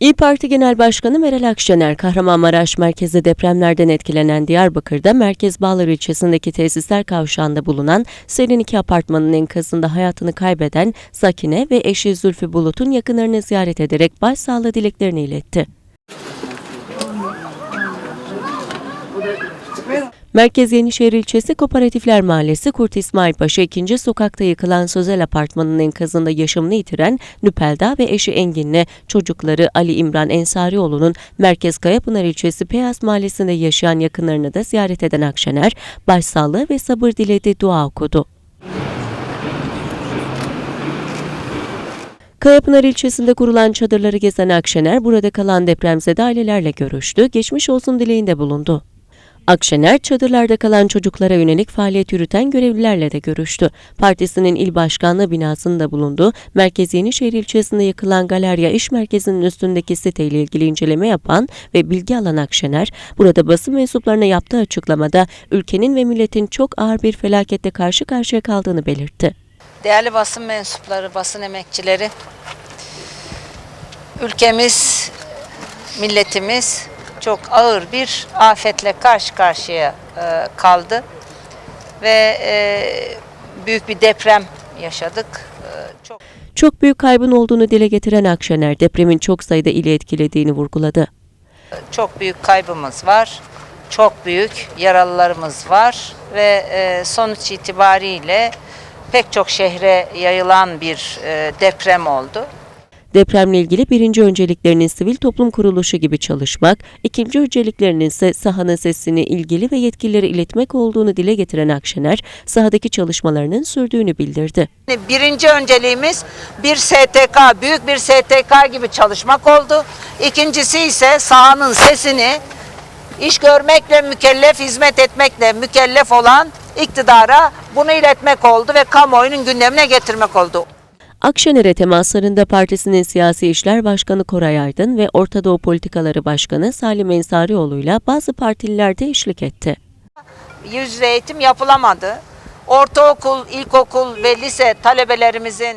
İyi Parti Genel Başkanı Meral Akşener, Kahramanmaraş merkezde depremlerden etkilenen Diyarbakır'da Merkez Bağlar ilçesindeki tesisler kavşağında bulunan Serin 2 apartmanın enkazında hayatını kaybeden Sakine ve eşi Zülfü Bulut'un yakınlarını ziyaret ederek başsağlığı dileklerini iletti. Merkez Yenişehir ilçesi Kooperatifler Mahallesi Kurt İsmail Paşa 2. sokakta yıkılan Sözel Apartmanı'nın enkazında yaşamını yitiren Nüpelda ve eşi Engin'le çocukları Ali İmran Ensarioğlu'nun Merkez Kayapınar ilçesi Peyaz Mahallesi'nde yaşayan yakınlarını da ziyaret eden Akşener, başsağlığı ve sabır diledi, dua okudu. Kayapınar ilçesinde kurulan çadırları gezen Akşener, burada kalan depremzede ailelerle görüştü, geçmiş olsun dileğinde bulundu. Akşener, çadırlarda kalan çocuklara yönelik faaliyet yürüten görevlilerle de görüştü. Partisinin il başkanlığı binasında bulundu. Merkez Yenişehir ilçesinde yakılan Galerya İş Merkezi'nin üstündeki siteyle ilgili inceleme yapan ve bilgi alan Akşener, burada basın mensuplarına yaptığı açıklamada ülkenin ve milletin çok ağır bir felakette karşı karşıya kaldığını belirtti. Değerli basın mensupları, basın emekçileri, ülkemiz, milletimiz çok ağır bir afetle karşı karşıya e, kaldı ve e, büyük bir deprem yaşadık. E, çok Çok büyük kaybın olduğunu dile getiren Akşener, depremin çok sayıda ili etkilediğini vurguladı. çok büyük kaybımız var, çok büyük yaralılarımız var ve e, sonuç itibariyle pek çok şehre yayılan bir e, deprem oldu. Depremle ilgili birinci önceliklerinin sivil toplum kuruluşu gibi çalışmak, ikinci önceliklerinin ise sahanın sesini ilgili ve yetkililere iletmek olduğunu dile getiren Akşener, sahadaki çalışmalarının sürdüğünü bildirdi. Birinci önceliğimiz bir STK, büyük bir STK gibi çalışmak oldu. İkincisi ise sahanın sesini iş görmekle mükellef, hizmet etmekle mükellef olan iktidara bunu iletmek oldu ve kamuoyunun gündemine getirmek oldu. Akşener'e temaslarında partisinin siyasi işler başkanı Koray Aydın ve Orta Doğu Politikaları Başkanı Salim Ensarioğlu'yla bazı partililer de eşlik etti. Yüz yüze eğitim yapılamadı. Ortaokul, ilkokul ve lise talebelerimizin